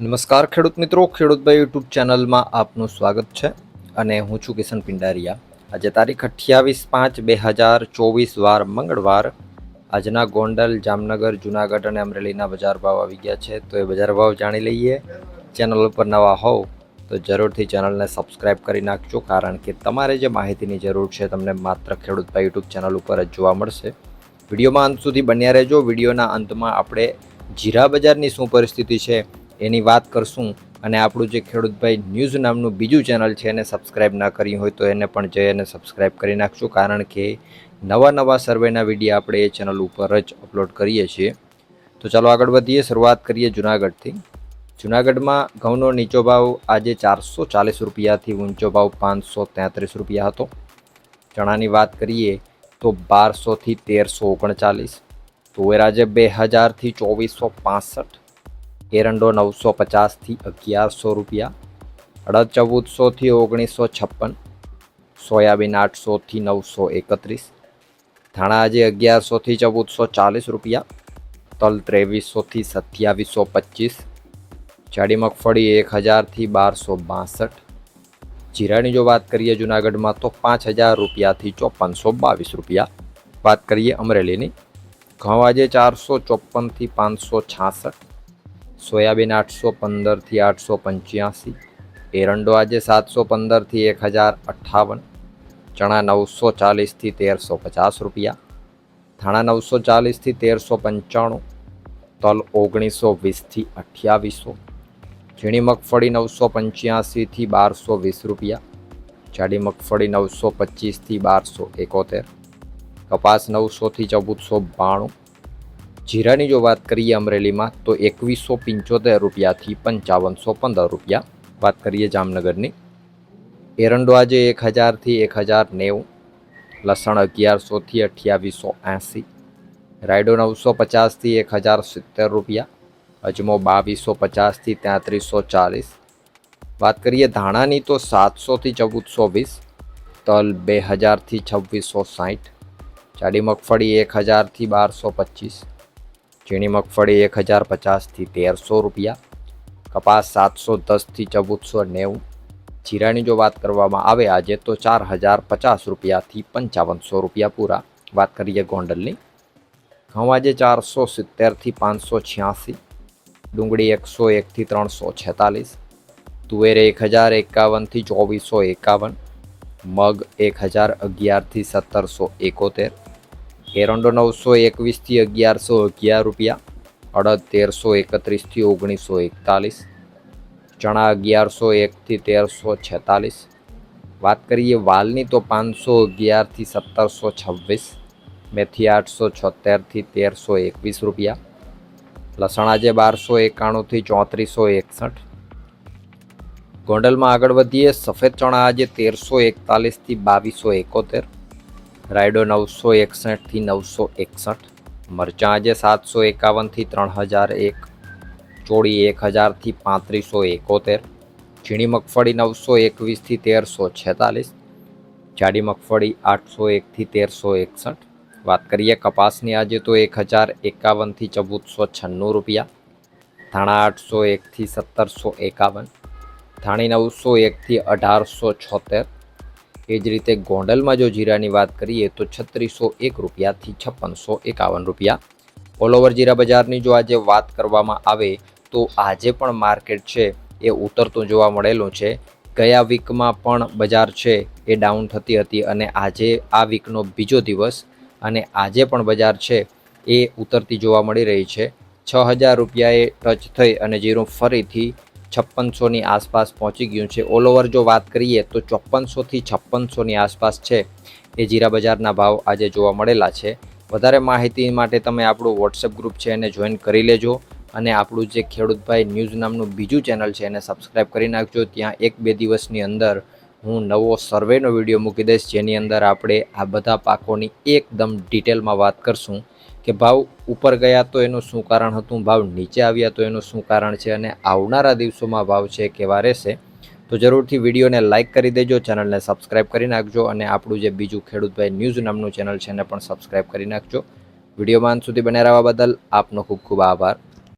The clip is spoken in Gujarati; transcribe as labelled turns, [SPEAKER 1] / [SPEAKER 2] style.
[SPEAKER 1] નમસ્કાર ખેડૂત મિત્રો ખેડૂતભાઈ યુટ્યુબ ચેનલમાં આપનું સ્વાગત છે અને હું છું કિશન પિંડારિયા. આજે તારીખ અઠ્યાવીસ પાંચ બે હજાર ચોવીસ વાર મંગળવાર આજના ગોંડલ, જામનગર, જુનાગઢ અને અમરેલીના બજાર ભાવ આવી ગયા છે. તો એ બજાર ભાવ જાણી લઈએ. ચેનલ ઉપર નવા હોવ તો જરૂરથી ચેનલને સબસ્ક્રાઇબ કરી નાખજો, કારણ કે તમારે જે માહિતીની જરૂર છે તમને માત્ર ખેડૂતભાઈ યુટ્યુબ ચેનલ ઉપર જ જોવા મળશે. વિડીયોમાં અંત સુધી બન્યા રહેજો. વિડીયોના અંતમાં આપણે જીરા બજારની શું પરિસ્થિતિ છે એની વાત કરશું અને આપણું જે ખેડૂતભાઈ ન્યૂઝ નામનું બીજું ચેનલ છે એને સબસ્ક્રાઇબ ના કરી હોય તો એને પણ જઈ અને સબસ્ક્રાઇબ કરી નાખશું કારણ કે નવા નવા સર્વેના વીડિયો આપણે એ ચેનલ ઉપર જ અપલોડ કરીએ છીએ. તો ચાલો આગળ વધીએ, શરૂઆત કરીએ જુનાગઢથી. જુનાગઢમાં ઘઉંનો નીચો ભાવ આજે ચારસો ચાલીસ રૂપિયાથી ઊંચો ભાવ પાંચસો તેત્રીસ રૂપિયા હતો. ચણાની વાત કરીએ તો બારસોથી તેરસો ઓગણચાલીસ. તુવેર આજે બે હજારથી ચોવીસો પાસઠ. એરંડો નવસો પચાસથી અગિયારસો રૂપિયા અડદ ચૌદસોથી ઓગણીસો છપ્પન સોયાબીન આઠસોથી નવસો એકત્રીસ ધાણા આજે અગિયારસોથી ચૌદસો ચાલીસ રૂપિયા તલ ત્રેવીસોથી સત્યાવીસો પચીસ જાડી મગફળી એક હજારથી બારસો બાસઠ જીરાની જો વાત કરીએ જુનાગઢમાં તો પાંચ હજાર રૂપિયાથી ચોપનસો બાવીસ રૂપિયા વાત કરીએ અમરેલીની ઘઉં આજે ચારસો ચોપનથી પાંચસો છાસઠ સોયાબીન આઠસો પંદરથી આઠસો પંચ્યાસી, એરંડો આજે સાતસો પંદરથી એક હજાર અઠ્ઠાવન, ચણા નવસો ચાલીસથી તેરસો પચાસ રૂપિયા, ધાણા નવસો ચાલીસથી તેરસો પંચાણું, તલ ઓગણીસો વીસથી અઠ્યાવીસો, ઝીણી મગફળી નવસો પંચ્યાસીથી બારસો વીસ રૂપિયા, જાડી મગફળી નવસો પચીસથી બારસો એકોતેર, કપાસ નવસોથી ચૌદસો બાણું જીરાની જો વાત કરીએ અમરેલીમાં, તો એકવીસો પંચોતેર રૂપિયાથી પંચાવનસો પંદર રૂપિયા વાત કરીએ જામનગરની. એરંડો આજે એક હજારથી એક હજાર નેવું, લસણ અગિયારસોથી અઠ્યાવીસો એંસી, રાયડો નવસો પચાસથી એક હજાર સિત્તેર રૂપિયા, અજમો બાવીસો પચાસથી તેત્રીસો ચાલીસ. વાત કરીએ ધાણાની, તો સાતસોથી ચૌદસો વીસ, તલ બે હજારથી છવ્વીસો સાઠ, જાડી મગફળી એક હજારથી બારસો પચીસ ઝીણી મગફળી એક હજાર પચાસથી તેરસો રૂપિયા, કપાસ સાતસો દસથી ચૌદસો નેવું, જીરાની જો વાત કરવામાં આવે આજે તો ચાર હજાર પચાસ રૂપિયાથી પંચાવનસો રૂપિયા પૂરા. વાત કરીએ ગોંડલની. ઘઉં આજે ચારસો સિત્તેરથી પાંચસો છ્યાસી, ડુંગળી એકસો એકથી ત્રણસો છેતાલીસ, તુવેર એક હજાર એકાવનથી ચોવીસો એકાવન, મગ એક હજાર અગિયારથી સત્તરસો એકોતેર એરંડો નવસો એકવીસથી અગિયારસો અગિયાર રૂપિયા અડદ તેરસો એકત્રીસથી ઓગણીસો એકતાલીસ, ચણા અગિયારસો એકથી તેરસો છેતાલીસ. વાત કરીએ વાલની તો પાંચસો અગિયારથી સત્તરસો છવ્વીસ, મેથી આઠસો છોતેરથી તેરસો એકવીસ રૂપિયા લસણ આજે બારસો એકાણુંથી ચોત્રીસો એકસઠ. ગોંડલમાં આગળ વધીએ, સફેદ ચણા આજે તેરસો એકતાલીસથી બાવીસો એકોતેર. રાયડો નવસો એકસઠથી નવસો એકસઠ, મરચાં આજે સાતસો એકાવનથી ત્રણ હજાર એક, ચોળી એક હજારથી પાંત્રીસો એકોતેર, ઝીણી મગફળી નવસો એકવીસથી તેરસો છેતાલીસ, જાડી મગફળી આઠસો એકથી તેરસો એકસઠ. વાત કરીએ કપાસની, આજે તો એક હજાર એકાવનથી ચૌદસો છન્નું રૂપિયા, ધાણા આઠસો એકથી સત્તરસો એકાવન, ધાણી નવસો એકથી અઢારસો છોતેર એ જ રીતે ગોંડલમાં જો જીરાની વાત કરીએ તો છત્રીસો એક રૂપિયાથી છપ્પનસો એકાવન રૂપિયા. ઓલ ઓવર જીરા બજારની જો આજે વાત કરવામાં આવે તો આજે પણ માર્કેટ છે, એ ઉતરતું જોવા મળેલું છે. ગયા વીકમાં પણ બજાર છે, એ ડાઉન થતી હતી અને આજે આ વીકનો બીજો દિવસ અને આજે પણ બજાર છે, એ ઉતરતી જોવા મળી રહી છે. છ હજાર રૂપિયાએ ટચ થઈ અને જીરું ફરીથી છપ્પનસોની આસપાસ પહોંચી ગયું છે. ઓલ ઓવર જો વાત કરીએ તો ચોપ્પનસોથી છપ્પનસોની આસપાસ છે એ જીરા બજારના ભાવ આજે જોવા મળેલા છે. વધારે માહિતી માટે તમે આપણું વોટ્સએપ ગ્રુપ છે એને જોઈન કરી લેજો અને આપણું જે ખેડૂતભાઈ ન્યૂઝ નામનું બીજું ચેનલ છે એને સબસ્ક્રાઈબ કરી નાખજો. ત્યાં એક બે દિવસની અંદર હું નવો સર્વેનો વીડિયો મૂકી દઈશ, જેની અંદર આપણે આ બધા પાકોની એકદમ ડિટેલમાં વાત કરશું કે ભાવ ઉપર ગયા તો એનું શું કારણ હતું, ભાવ નીચે આવ્યા તો એનું શું કારણ છે અને આવનારા દિવસોમાં ભાવ છે કેવા રહેશે. તો જરૂરથી વિડીયોને લાઇક કરી દેજો, ચેનલને સબસ્ક્રાઇબ કરી નાખજો અને આપણું જે બીજું ખેડૂતભાઈ ન્યૂઝ નામનું ચેનલ છે એને પણ સબસ્ક્રાઇબ કરી નાખજો. વિડીયોમાં અંત સુધી બને રહેવા બદલ આપનો ખૂબ ખૂબ આભાર.